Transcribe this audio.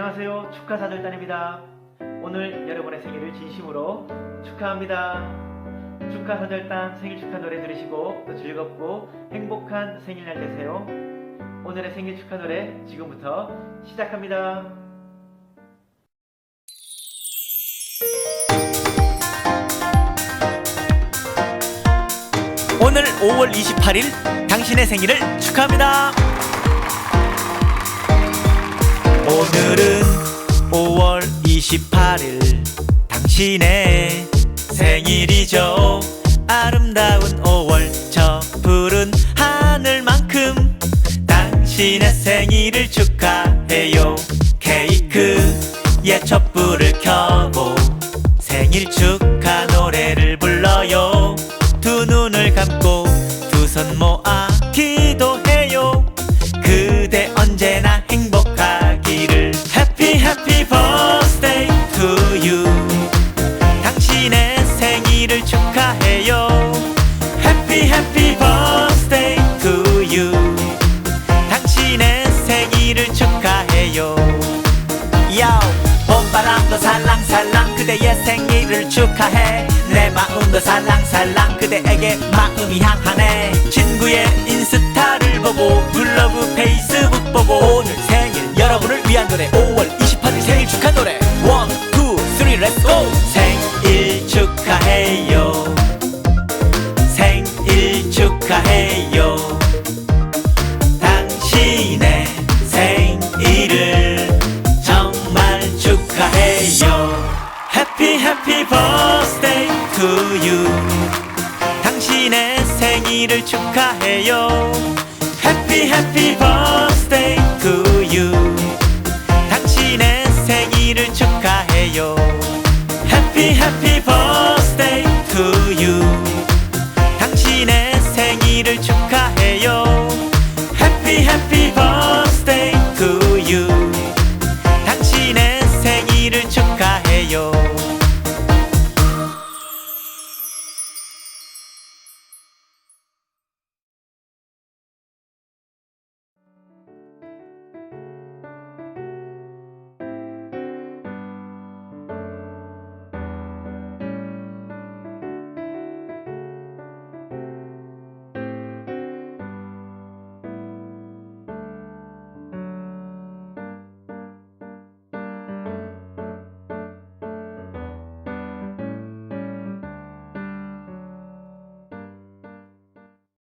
안녕하세요. 축하사절단입니다. 오늘 여러분의 생일을 진심으로 축하합니다. 축하사절단 생일 축하 노래 들으시고 또 즐겁고 행복한 생일날 되세요. 오늘의 생일 축하 노래 지금부터 시작합니다. 오늘 5월 28일 당신의 생일을 축하합니다. 오늘은 5월 28일 당신의 생일이죠. 아름다운 5월 저 푸른 하늘만큼 당신의 생일을 축하해요. 케이크에 촛불을 켜고 생일 축하 노래를 불러요. 두 눈을 감고 두 손 모아 기도해요. 그대 언제나 당신의 생일을 축하해요. Happy Happy Birthday to you. 당신의 생일을 축하해요. Yo 봄바람도 살랑살랑 그대의 생일을 축하해. 내 마음도 살랑살랑 그대에게 마음이 향하네. 친구의 인스타를 보고 블로그 페이스북 보고. 오늘 생일 여러분을 위한 노래. 5월 28일 생일 축하 노래. 1, 2, 3 let's go 생일 축하해요 생일 축하해요 당신의 생일을 정말 축하해요 Happy Birthday to you 당신의 생일을 축하해요 Happy Happy Birthday 생일을 축하해요.